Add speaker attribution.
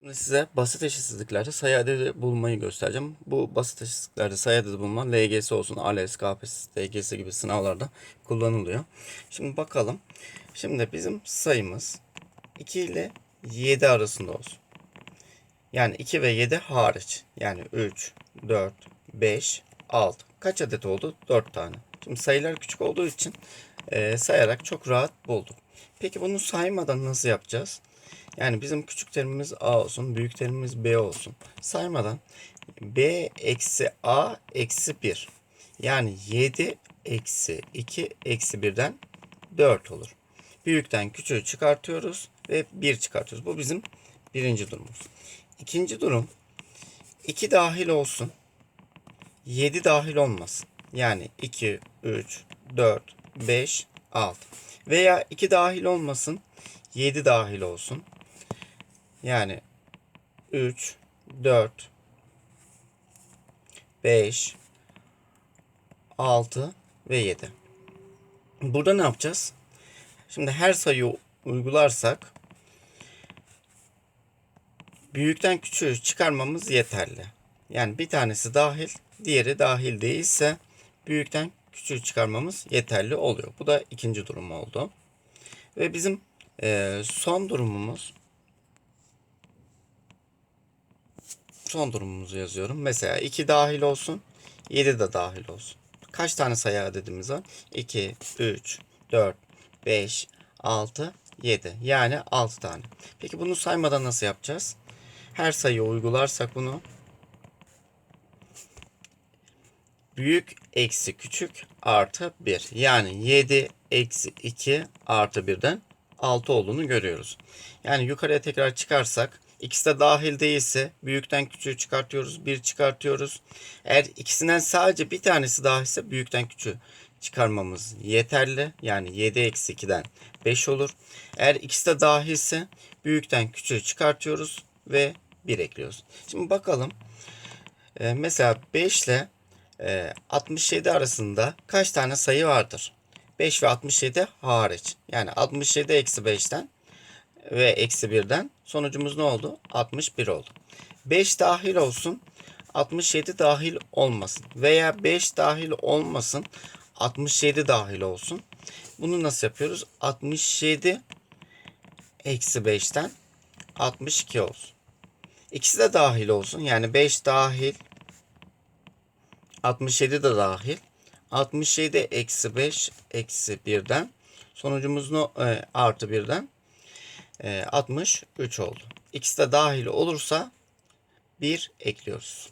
Speaker 1: Şimdi size basit eşitsizliklerde sayı adedi bulmayı göstereceğim. Bu basit eşitsizliklerde sayı adedi bulma LGS olsun, ALES, KPSS, DGS gibi sınavlarda kullanılıyor. Şimdi bakalım. Şimdi bizim sayımız 2 ile 7 arasında olsun. Yani 2 ve 7 hariç. Yani 3, 4, 5, 6. Kaç adet oldu? 4 tane. Şimdi sayılar küçük olduğu için e, sayarak çok rahat bulduk. Peki bunu saymadan nasıl yapacağız? Yani bizim küçük terimimiz A olsun, büyük terimimiz B olsun. Saymadan B eksi A eksi 1. Yani 7 eksi 2 eksi 1'den 4 olur. Büyükten küçüğü çıkartıyoruz ve 1 çıkartıyoruz. Bu bizim birinci durumumuz. İkinci durum 2 dahil olsun. 7 dahil olmasın. Yani 2, 3, 4, 5, 6. Veya 2 dahil olmasın. 7 dahil olsun. Yani 3, 4, 5, 6 ve 7. Burada ne yapacağız? Şimdi her sayıyı uygularsak büyükten küçüğü çıkarmamız yeterli. Yani bir tanesi dahil, diğeri dahil değilse büyükten küçüğü çıkarmamız yeterli oluyor. Bu da ikinci durum oldu. Ve bizim eee, son durumumuz son durumumuzu yazıyorum. Mesela 2 dahil olsun, 7 de dahil olsun. Kaç tane sayı adedimiz var? 2, 3, 4, 5, 6, 7. Yani 6 tane. Peki bunu saymadan nasıl yapacağız? Her sayıyı uygularsak bunu büyük eksi küçük artı 1. Yani 7 eksi 2 artı 1'den 6 olduğunu görüyoruz. Yani yukarıya tekrar çıkarsak ikisi de dahil değilse büyükten küçüğü çıkartıyoruz. 1 çıkartıyoruz. Eğer ikisinden sadece bir tanesi dahilse büyükten küçüğü çıkarmamız yeterli. Yani 7 eksi 2'den 5 olur. Eğer ikisi de dahilse büyükten küçüğü çıkartıyoruz ve 1 ekliyoruz. Şimdi bakalım. Ee, mesela 5 ile e, 67 arasında kaç tane sayı vardır? 5 ve 67 hariç. Yani 67 eksi 5'ten ve eksi 1'den sonucumuz ne oldu? 61 oldu. 5 dahil olsun. 67 dahil olmasın. Veya 5 dahil olmasın. 67 dahil olsun. Bunu nasıl yapıyoruz? 67 eksi 5'ten 62 olsun. İkisi de dahil olsun. Yani 5 dahil 67 de dahil. 67 eksi 5 eksi 1'den sonucumuz no, e, artı 1'den e, 63 oldu. İkisi de dahil olursa 1 ekliyoruz.